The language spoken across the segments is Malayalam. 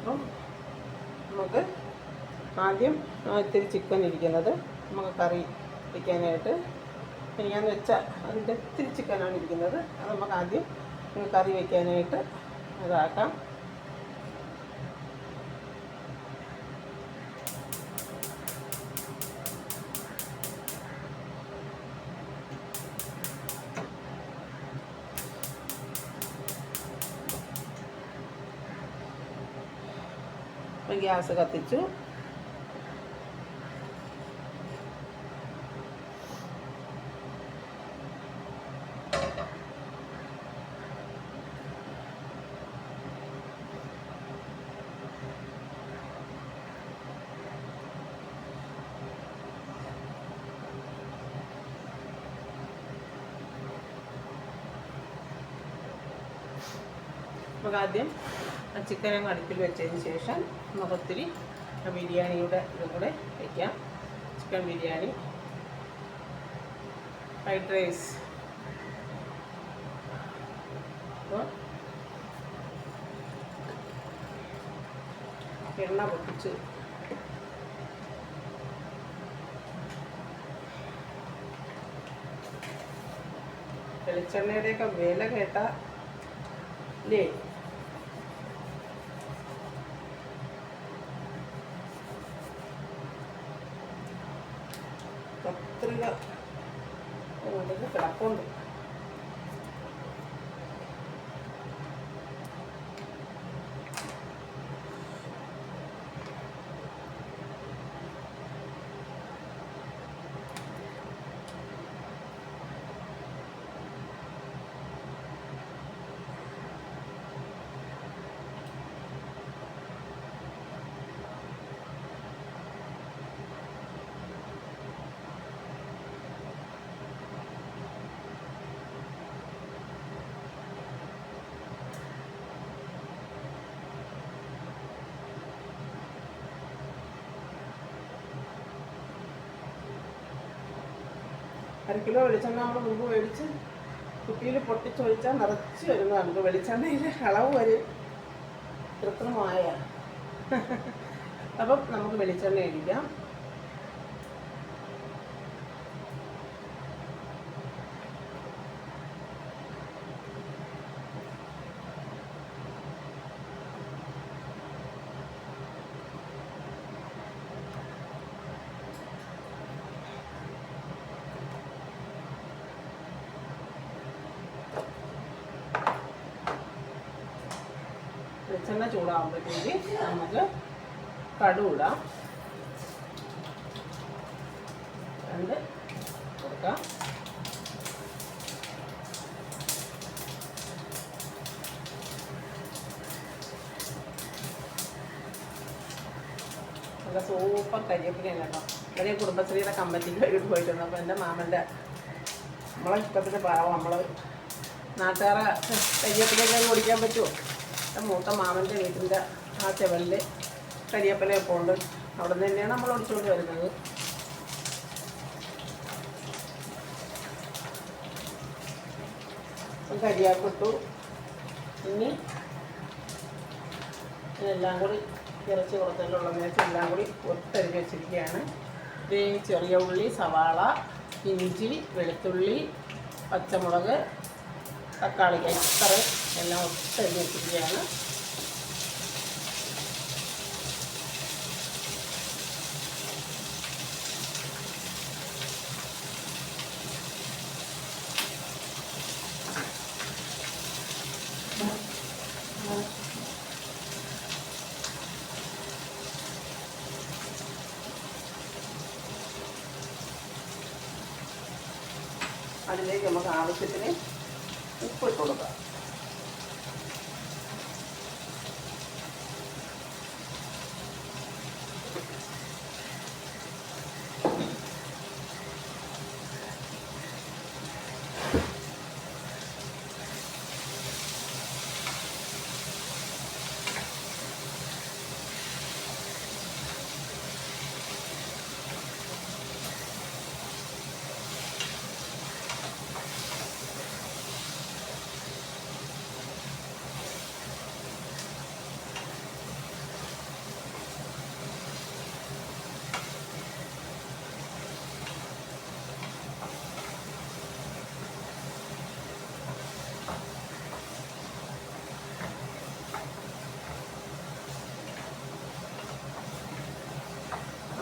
അപ്പം നമുക്ക് ആദ്യം ഇത്തിരി ചിക്കൻ ഇരിക്കുന്നത്. നമുക്ക് കറി വയ്ക്കാനായിട്ട് ഞാൻ വെച്ചാൽ അതിന്റെ ഇത്തിരി ചിക്കനാണ് ഇരിക്കുന്നത്. അത് നമുക്ക് ആദ്യം കറി വയ്ക്കാനായിട്ട് ഇതാക്കാം. ഗ്യാസ് കത്തിച്ചു നമുക്ക് ആദ്യം ചിക്കൻ അങ്ങ് അടുപ്പിൽ വെച്ചതിന് ശേഷം നമുക്കൊത്തിരി ബിരിയാണിയുടെ ഇതും കൂടെ വയ്ക്കാം ചിക്കൻ ബിരിയാണി ഫ്രൈഡ് റൈസ്. അപ്പോൾ എണ്ണ പൊട്ടിച്ച് വെളിച്ചെണ്ണയുടെയൊക്കെ വില കേട്ടാൽ അല്ലേ അര കിലോ വെളിച്ചെണ്ണ നമ്മൾ മുമ്പ് മേടിച്ച് കുപ്പിയിൽ പൊട്ടിച്ചൊഴിച്ചാൽ നിറച്ച് വരുന്നതാണ്. വെളിച്ചെണ്ണയിലെ അളവ് വരെ കൃത്രിമമായ അപ്പം നമുക്ക് വെളിച്ചെണ്ണ അടിക്കാം വെളിച്ചെണ്ണ ചൂടാകുമ്പോഴത്തേക്ക് നമുക്ക് കടുവിടാം രണ്ട് കൊടുക്കാം. നല്ല സൂപ്പർ കരിയപ്പിലാണ് കേട്ടോ. ഇവരെ കുടുംബശ്രീയുടെ കമ്പനിക്ക് വൈകിട്ട് പോയിട്ടുണ്ട്. അപ്പോൾ എന്റെ മാമന്റെ നമ്മളെ ഇഷ്ടത്തിന് പാവം നമ്മൾ നാട്ടുകാരെ കരിയപ്പിലേക്ക് ഓടിക്കാൻ പറ്റുമോ? മൂത്ത മാമന്റെ വീട്ടിന്റെ ആ ചെവലിൽ കരിയപ്പലയൊക്കെ ഉണ്ട്. അവിടെ നിന്ന് തന്നെയാണ് നമ്മൾ ഓടിച്ചുകൊണ്ട് വരുന്നത്. കരിയാക്കിട്ടു ഇനി ഇതെല്ലാം കൂടി ഇറച്ചി കൊടുത്തതിലുള്ളതെന്ന് വെച്ചാൽ എല്ലാം കൂടി ഒത്തരി വെച്ചിരിക്കുകയാണ്. ഇത് ചെറിയ ഉള്ളി സവാള ഇഞ്ചി വെളുത്തുള്ളി പച്ചമുളക് തക്കാളി ഇത്ര എല്ലാം ഒത്തരിഞ്ഞ് വെച്ചിരിക്കുകയാണ്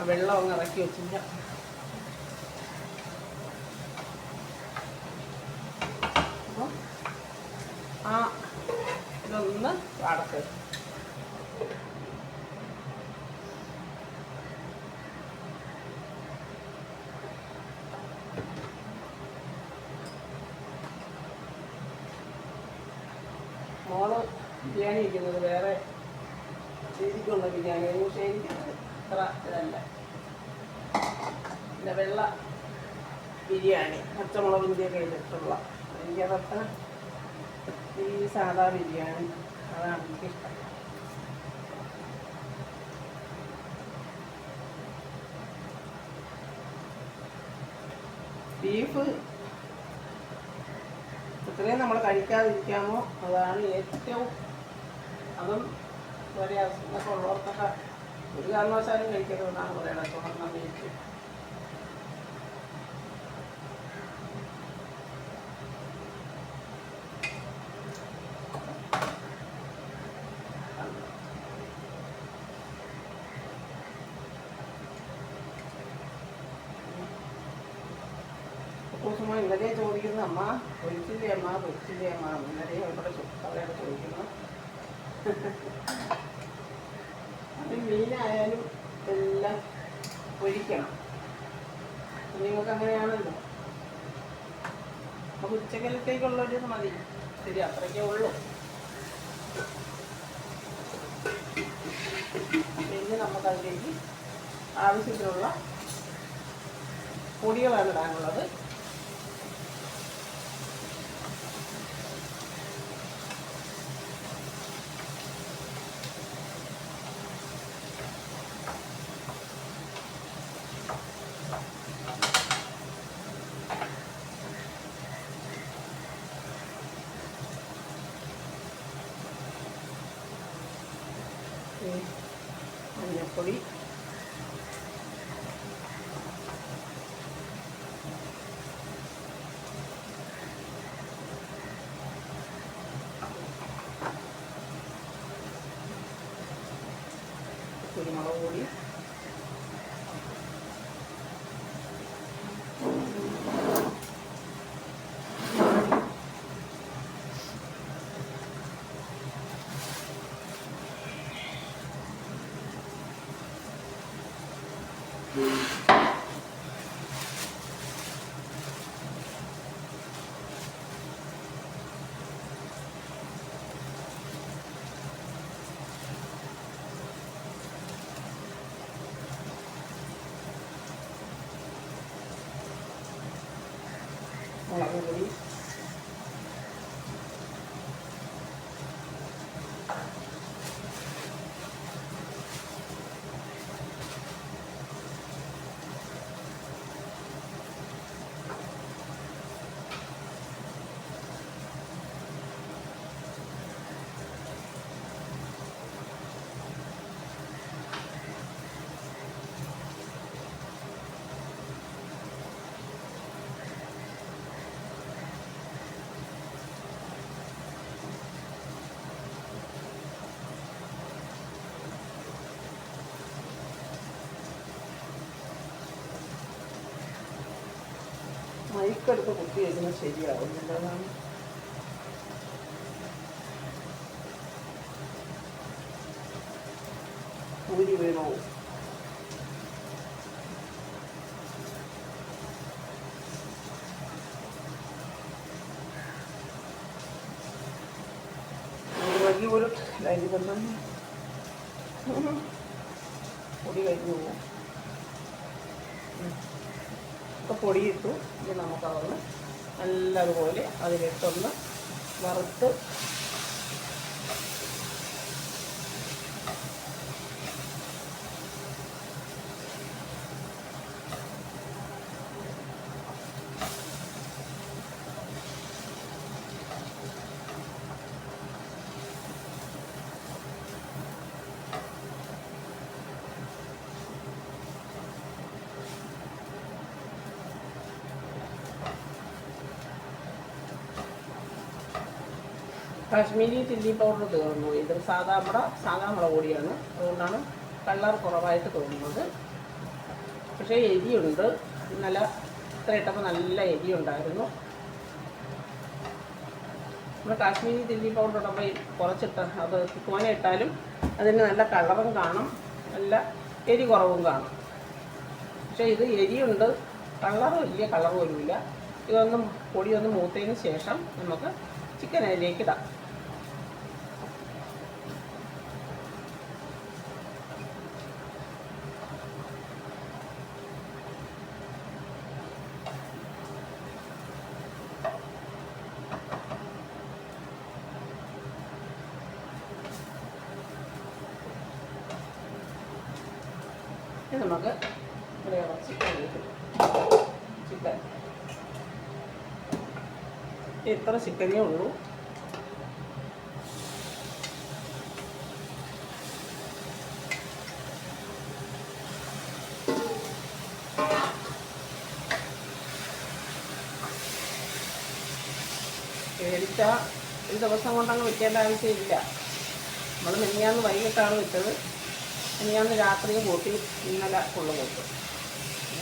വെള്ളം അങ്ങ് ഇറക്കി വെച്ചില്ല. അപ്പം ആ ഇതൊന്ന് വാടത്ത് മോൾ ബിരിയാണി ഇരിക്കുന്നത് വേറെ രീതിക്കുള്ള ബിരിയാണി പക്ഷേ എനിക്ക് അത്ര ഇതല്ല. പിന്നെ വെള്ള ബിരിയാണി പച്ചമുളകിന്റെയൊക്കെ ഇട്ടിട്ടുള്ള എനിക്കതൊക്കെ ഈ സാധാ ബിരിയാണി അതാണ് എനിക്കിഷ്ടം. ബീഫ് എത്രയും നമ്മൾ കഴിക്കാതിരിക്കാമോ? അതാണ് ഏറ്റവും അതും ഒരേ അസുഖമൊക്കെ ഉള്ളവർക്കൊക്കെ ഒരു കാരണവശാലും കഴിക്കരുതെന്നാണ് പറയുന്നത് തുടർന്ന് ബീഫ് കുസുമ ഇന്നലെ ചോദിക്കുന്നു അമ്മ പൊരിച്ചില്ലേ അമ്മ? പൊരിച്ചില്ലേ അമ്മ? ഇന്നലെ ഇവിടെ അവരോട് ചോദിക്കുന്നു. അത് മീനായാലും എല്ലാം പൊരിക്കണം. നിങ്ങൾക്ക് അങ്ങനെയാണല്ലോ. അപ്പോൾ ഉച്ചക്കലത്തേക്കുള്ളൊരു മതി. ശരി അത്രയ്ക്കേ ഉള്ളൂ. പിന്നെ നമുക്കതിലേക്ക് ആവശ്യത്തിനുള്ള പൊടികളാണ് ഇടാനുള്ളത്. Hoy മുളക് പൊടി മൈക്കെടുത്ത് കുത്തി വെക്കുന്നത് ശരിയാവുന്നില്ല അതാണ് ഊരി വീണോ? വലിയ പോലും അരി നല്ലതുപോലെ അതിലിട്ടൊന്ന് വറുത്ത് കാശ്മീരി ചില്ലി പൗഡർ തീർന്നു. ഇത് സാധാ നമ്മുടെ സാധാ മുളക് പൊടിയാണ്. അതുകൊണ്ടാണ് കളർ കുറവായിട്ട് തോന്നുന്നത്. പക്ഷേ എരിയുണ്ട്. നല്ല ഇത്ര ഇട്ടപ്പോൾ നല്ല എരിയുണ്ടായിരുന്നു. നമ്മൾ കാശ്മീരി ചില്ലി പൗഡർ ഇടുമ്പോൾ കുറച്ചിട്ട് അത് തോന ഇട്ടാലും അതിന് നല്ല കളറും കാണും. നല്ല എരി കുറവും കാണും. പക്ഷേ ഇത് എരിയുണ്ട്. കളറും ഇല്ല കളറും ഇല്ല ഇതൊന്നും പൊടിയൊന്ന് മൂത്തതിന് ശേഷം നമുക്ക് ചിക്കൻ അതിലേക്ക് ഇടാം ഇനി നമുക്ക് ഇവിടെ ചിക്കൻ ചിക്കൻ. ഇത്ര ചിക്കനേ ഉള്ളൂ. മേടിച്ച ഒരു ദിവസം കൊണ്ടങ്ങ് വെക്കേണ്ട ആവശ്യമില്ല. നമ്മൾ മെനിയാന്ന് വൈകിട്ടാണ് വെച്ചത്. മെനിയാന്ന് രാത്രിയും കൂട്ടി ഇന്നലെ കൊള്ളു കൂട്ടും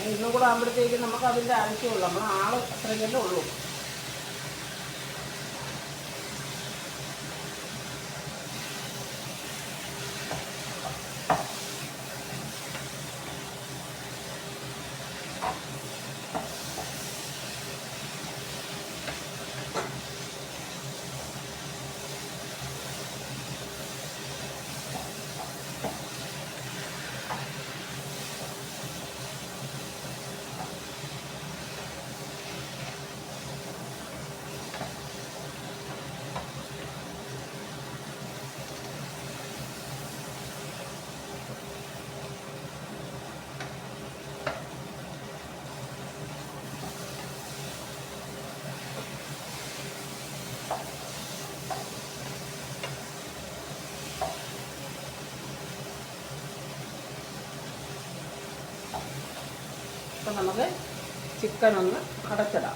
ഇന്നും കൂടെ ആകുമ്പോഴത്തേക്കും നമുക്ക് അതിന്റെ ആവശ്യമുള്ളൂ. നമ്മൾ ആൾ അത്രയല്ലേ ഉള്ളൂ. നമുക്ക് ചിക്കൻ ഒന്ന് അടച്ചിടാം.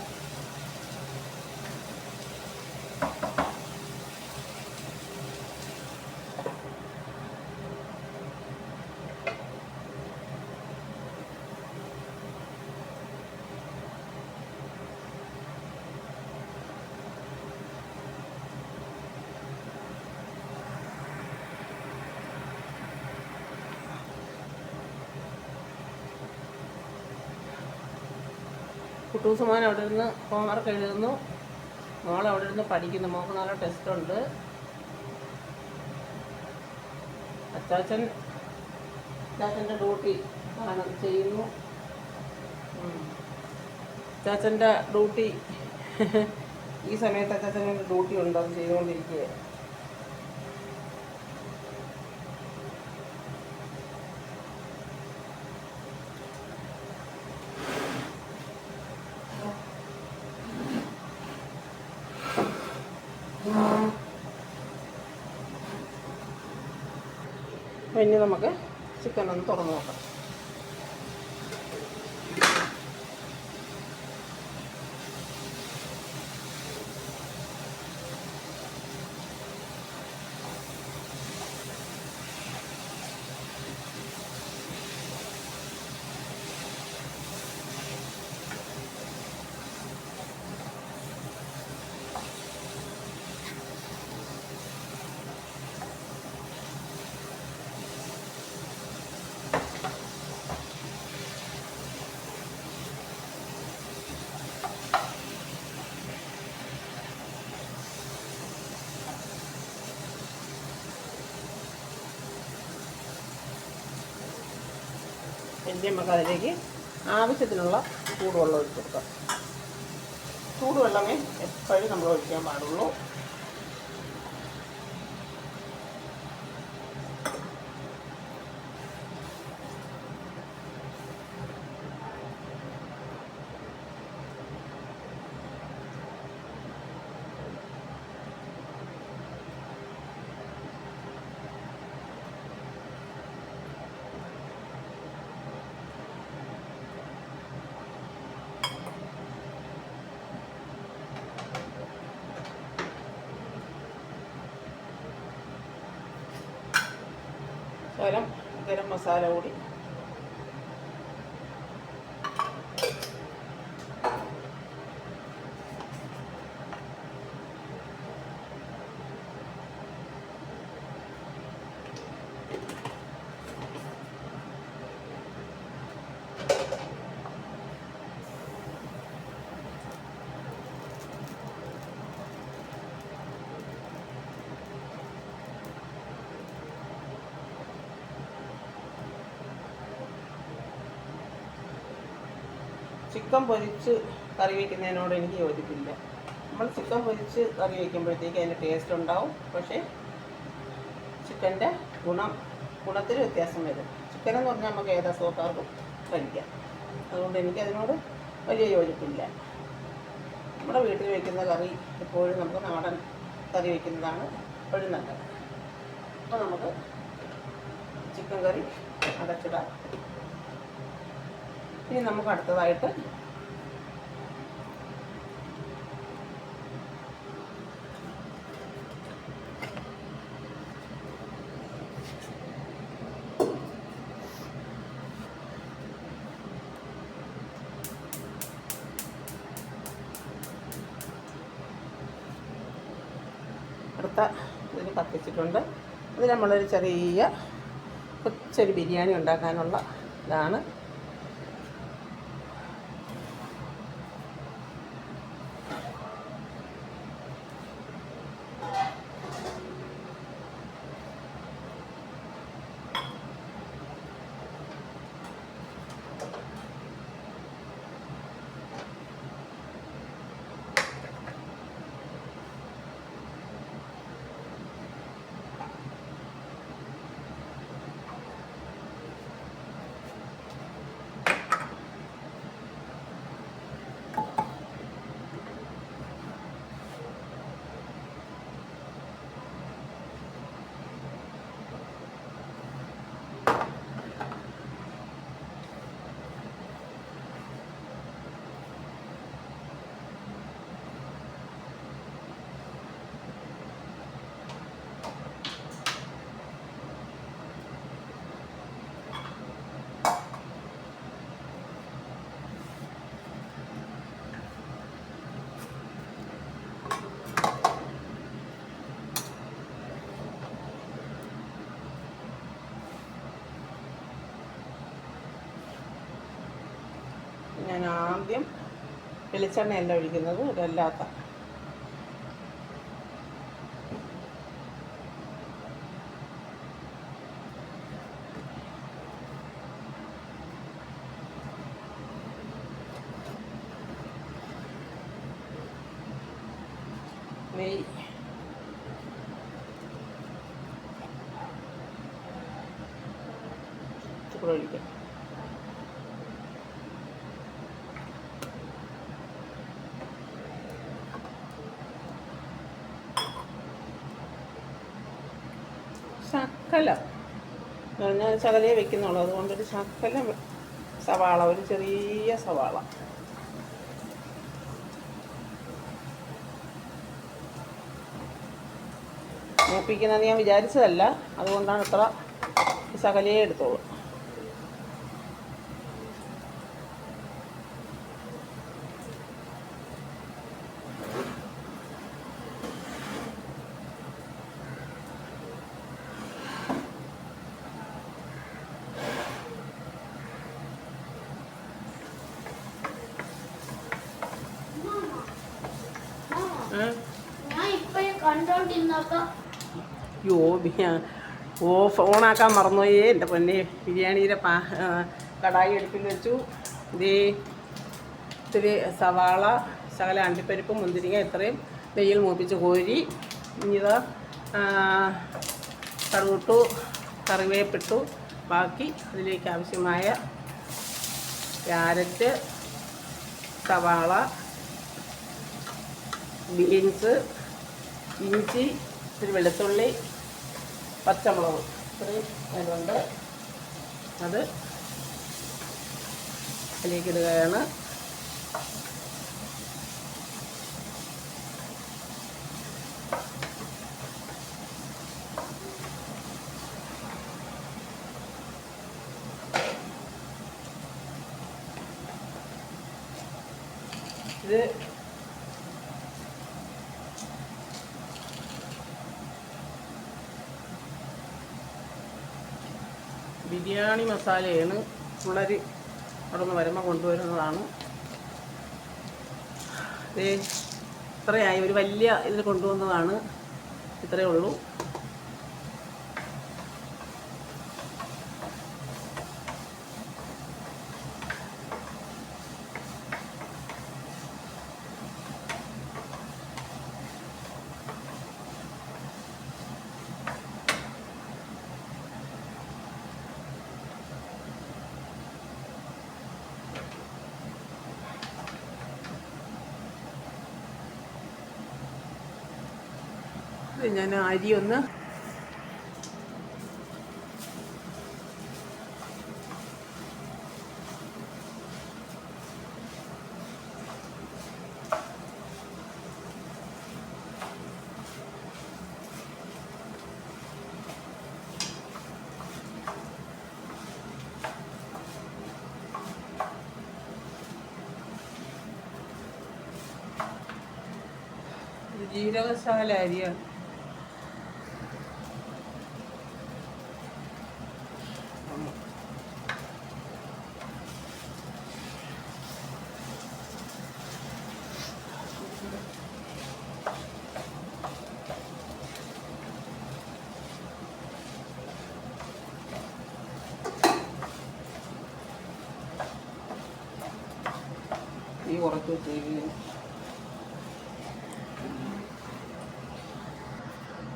കുട്ടൂസുമാൻ അവിടെ ഇരുന്ന് ഹോംവർക്ക് എഴുതുന്നു. മോൾ അവിടെ ഇരുന്ന് പഠിക്കുന്നു. മോൾക്ക് നല്ല ടെസ്റ്റ് ഉണ്ട്. അച്ചാച്ചൻ അച്ചാച്ചന്റെ ഡ്യൂട്ടി ചെയ്യുന്നു. അച്ചാച്ചന്റെ ഡ്യൂട്ടി ഈ സമയത്ത് അച്ചാച്ചന്റെ ഡ്യൂട്ടി ഉണ്ട് അത് ചെയ്തുകൊണ്ടിരിക്കുക ഇനി നമുക്ക് ചിക്കൻ ഒന്ന് തുറന്ന് നോക്കാം. എന്റെ നമുക്ക് അതിലേക്ക് ആവശ്യത്തിനുള്ള ചൂടുവെള്ളം ഒഴിച്ച് കൊടുക്കാം. ചൂടുവെള്ളമേ എപ്പോഴും നമ്മൾ ഒഴിക്കാൻ പാടുള്ളൂ. ഗരം മസാല കൂടി ചിക്കൻ പൊരിച്ച് കറി വയ്ക്കുന്നതിനോട് എനിക്ക് യോജിപ്പില്ല. നമ്മൾ ചിക്കൻ പൊരിച്ച് കറി വയ്ക്കുമ്പോഴത്തേക്ക് അതിന്റെ ടേസ്റ്റ് ഉണ്ടാവും. പക്ഷേ ചിക്കന്റെ ഗുണം ഗുണത്തിൽ വ്യത്യാസം വരും. ചിക്കൻ എന്ന് പറഞ്ഞാൽ നമുക്ക് ഏത് അസുഖക്കാർക്കും കഴിക്കാം. അതുകൊണ്ട് എനിക്കതിനോട് വലിയ യോജിപ്പില്ല. നമ്മുടെ വീട്ടിൽ വയ്ക്കുന്ന കറി എപ്പോഴും നമുക്ക് നാടൻ കറി വയ്ക്കുന്നതാണ് എപ്പോഴും നല്ലത്. അപ്പോൾ നമുക്ക് ചിക്കൻ കറി അടച്ചിടാം. ഇനി നമുക്ക് അടുത്തതായിട്ട് അടുത്ത ഇതിന് കത്തിച്ചിട്ടുണ്ട്. ഇത് നമ്മളൊരു ചെറിയ കൊച്ചൊരു ബിരിയാണി ഉണ്ടാക്കാനുള്ള ഇതാണ്. ഞാൻ ആദ്യം വെളിച്ചെണ്ണയല്ല ഒഴിക്കുന്നത് ഇതല്ലാത്ത. നെയ്. ഒഴിക്കാം. ശക്കലം ഞാൻ ശകലേ വെക്കുന്നുള്ളൂ. അതുകൊണ്ടൊരു ശക്കലം സവാള ഒരു ചെറിയ സവാള. മൂപ്പിക്കുന്നത് ഞാൻ വിചാരിച്ചതല്ല. അതുകൊണ്ടാണ് ഇത്ര ശകലേ എടുത്തോളൂ. യോ ബിരിയാ- ഓ ഫോണാക്കാൻ മറന്നുപോയേ. എന്റെ പൊന്നെ ബിരിയാണിയുടെ പാ കടായി എടുപ്പിൽ വെച്ചു. ഇതേ ഇത്തിരി സവാള ശകല അണ്ടിപ്പരിപ്പ് മുന്തിരിങ്ങ ഇത്രയും നെയ്യിൽ മൂപ്പിച്ച് കോരി. ഇനിതാ കറുവിട്ടു കറിവേപ്പിട്ടു ബാക്കി അതിലേക്ക് ആവശ്യമായ ക്യാരറ്റ് സവാള ബീൻസ് ഇഞ്ചി ഇത്തിരി വെളുത്തുള്ളി പച്ചമുളക്. ഇത്രയും അതിലുണ്ട്. അത് അതിലേക്ക് ഇടുകയാണ് ഇത് ബിരിയാണി മസാലയാണ് പിള്ളേർ അവിടെ നിന്ന് വരുമ്പോൾ കൊണ്ടുവരുന്നതാണ് ഇത്രയായി. ഒരു വലിയ ഇതിൽ കൊണ്ടുവന്നതാണ്. ഇത്രയേ ഉള്ളൂ. ഞാൻ അരി ഒന്ന് ജീരകശാല അരിയാണ്.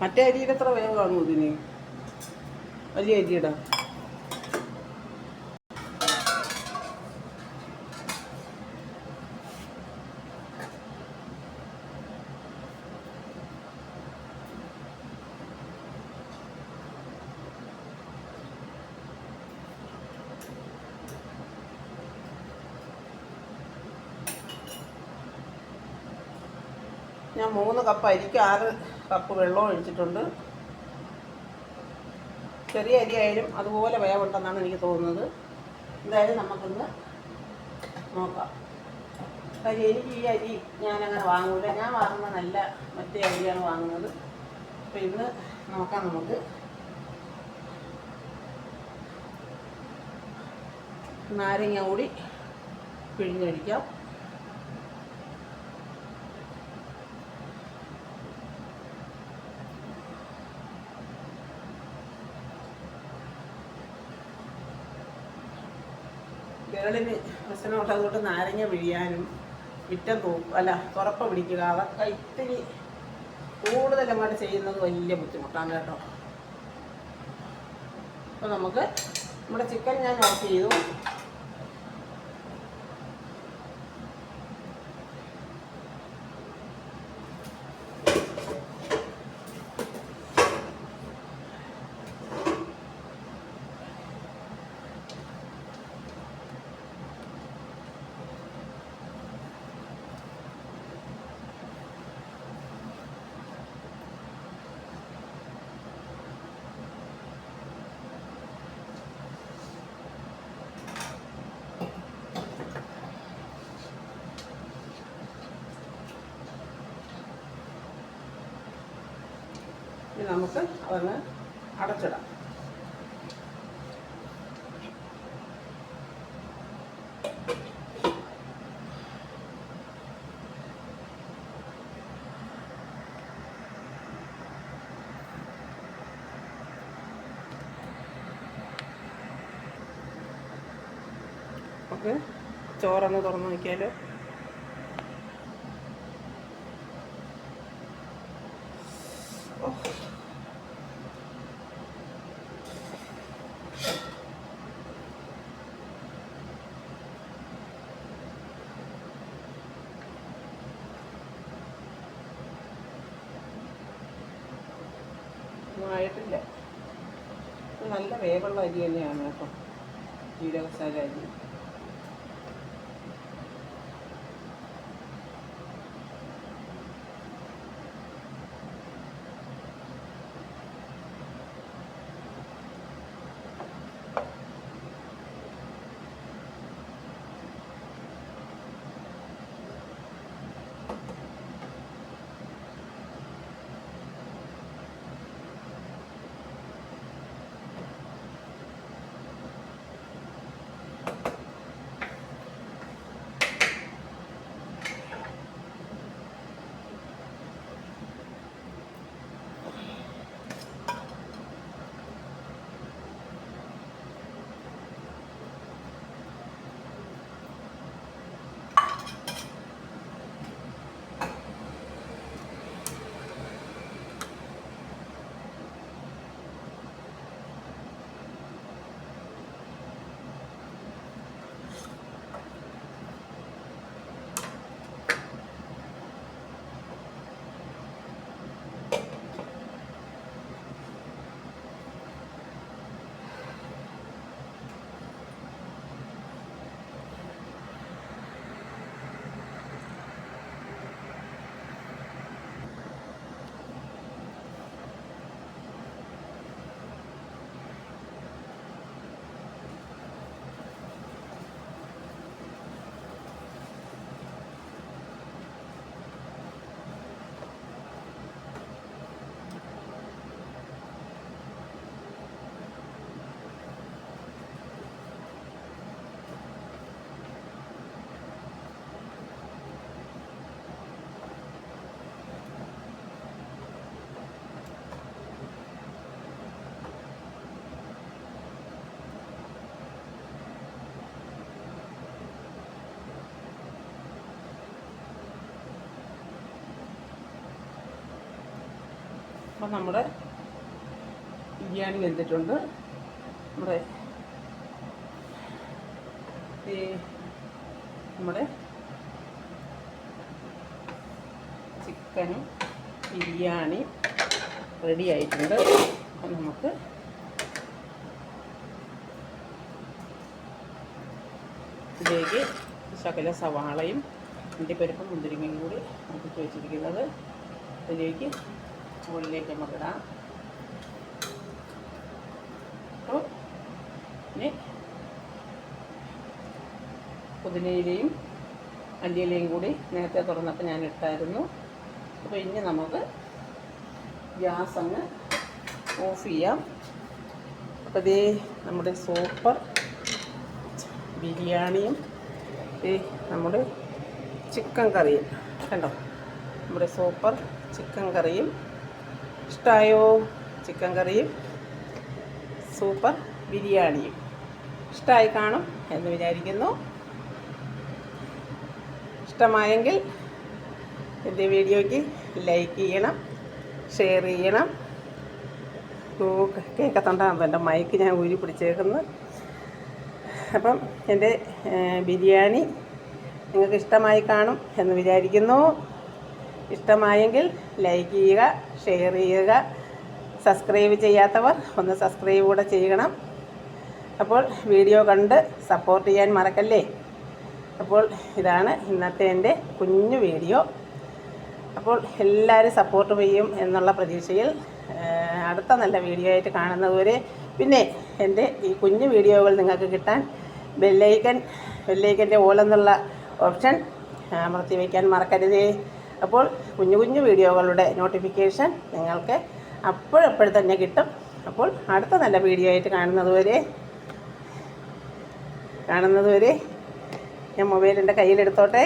മറ്റേ അരിയുടെ എത്ര വേവ് കാണും ഇതിന്? വലിയ അരിയുടെ. ഞാൻ മൂന്ന് കപ്പ് അരിക്ക് ആറ് കപ്പ് വെള്ളം ഒഴിച്ചിട്ടുണ്ട്. ചെറിയ അരി ആയാലും അതുപോലെ വേവുണ്ടെന്നാണ് എനിക്ക് തോന്നുന്നത്. എന്തായാലും നമുക്കൊന്ന് നോക്കാം. കാര്യം എനിക്ക് ഈ അരി ഞാനങ്ങനെ വാങ്ങൂല. ഞാൻ വാങ്ങുന്ന നല്ല മറ്റേ അരിയാണ് വാങ്ങുന്നത്. അപ്പോൾ ഇന്ന് നോക്കാം നമുക്ക്. നാരങ്ങ കൂടി പിഴിഞ്ഞൊഴിക്കാം. വിരളിന് പ്രശ്നമുണ്ട് അതുകൊണ്ട് നാരങ്ങ പിഴിയാനും വിറ്റം തൂക്കും അല്ല തുറപ്പ പിടിക്കുക. അതൊക്കെ ഇത്തിരി കൂടുതൽ അങ്ങോട്ട് ചെയ്യുന്നത് വലിയ ബുദ്ധിമുട്ടാണ് കേട്ടോ. അപ്പോൾ നമുക്ക് നമ്മുടെ ചിക്കൻ ഞാൻ ഓഫ് ചെയ്തു. ഇനി നമുക്ക് അതൊന്ന് അടച്ചിടാം. ചോറൊന്ന് തുറന്ന് നോക്കിയാലോ? ഒന്നും ആയിട്ടില്ല നല്ല വേവുള്ള അരി തന്നെയാണ് കേട്ടോ. ജീരകശാല അരി. അപ്പം നമ്മുടെ ബിരിയാണി വെന്തിട്ടുണ്ട്. നമ്മുടെ നമ്മുടെ ചിക്കനും ബിരിയാണി റെഡി ആയിട്ടുണ്ട്. അപ്പം നമുക്ക് ഇതിലേക്ക് ശകല സവാളയും അണ്ടിപ്പരിപ്പും മുന്തിരിങ്ങയും കൂടി നമുക്ക് വെച്ചിരിക്കുന്നത്. ഇതിലേക്ക് മുകളിലേക്ക് നമുക്കിടാം അപ്പോൾ ഇനി പുതിനയിലയും മല്ലിയിലയും കൂടി നേരത്തെ തുറന്നപ്പോൾ ഞാൻ ഇട്ടായിരുന്നു. അപ്പോൾ ഇനി നമുക്ക് ഗ്യാസ് അങ്ങ് ഓഫ് ചെയ്യാം. അപ്പോൾ ഇതേ നമ്മുടെ സൂപ്പർ ബിരിയാണിയും ഈ നമ്മുടെ ചിക്കൻ കറിയും. കണ്ടോ? നമ്മുടെ സൂപ്പർ ചിക്കൻ കറിയും ഇഷ്ടമായോ ചിക്കൻ കറിയും സൂപ്പർ ബിരിയാണിയും. ഇഷ്ടമായി കാണും എന്ന് വിചാരിക്കുന്നു. ഇഷ്ടമായെങ്കിൽ എന്റെ വീഡിയോയ്ക്ക് ലൈക്ക് ചെയ്യണം ഷെയർ ചെയ്യണം. കേൾക്കത്തുണ്ടാകും എന്റെ മൈക്ക് ഞാൻ ഊരി പിടിച്ചേക്കുന്നു. അപ്പം എന്റെ ബിരിയാണി നിങ്ങൾക്ക് ഇഷ്ടമായി കാണും എന്ന് വിചാരിക്കുന്നു. ഇഷ്ടമായെങ്കിൽ ലൈക്ക് ചെയ്യുക ഷെയർ ചെയ്യുക സബ്സ്ക്രൈബ് ചെയ്യാത്തവർ ഒന്ന് സബ്സ്ക്രൈബ് കൂടെ ചെയ്യണം. അപ്പോൾ വീഡിയോ കണ്ട് സപ്പോർട്ട് ചെയ്യാൻ മറക്കല്ലേ? അപ്പോൾ ഇതാണ് ഇന്നത്തെ എന്റെ കുഞ്ഞു വീഡിയോ അപ്പോൾ എല്ലാവരും സപ്പോർട്ട് ചെയ്യും എന്നുള്ള പ്രതീക്ഷയിൽ അടുത്ത നല്ല വീഡിയോ ആയിട്ട് കാണുന്നതുവരെ പിന്നെ എന്റെ ഈ കുഞ്ഞു വീഡിയോകൾ നിങ്ങൾക്ക് കിട്ടാൻ ബെല്ലൈക്കൻ ബെല്ലൈക്കന്റെ ഓലെന്നുള്ള ഓപ്ഷൻ അമർത്തി വയ്ക്കാൻ മറക്കരുതേ. അപ്പോൾ കുഞ്ഞു കുഞ്ഞു വീഡിയോകളുടെ നോട്ടിഫിക്കേഷൻ നിങ്ങൾക്ക് അപ്പോഴപ്പോഴും തന്നെ കിട്ടും. അപ്പോൾ അടുത്ത നല്ല വീഡിയോ ആയിട്ട് കാണുന്നതുവരെ കാണുന്നതുവരെ ഞാൻ മൊബൈൽ എന്റെ കയ്യിലെടുത്തോട്ടെ.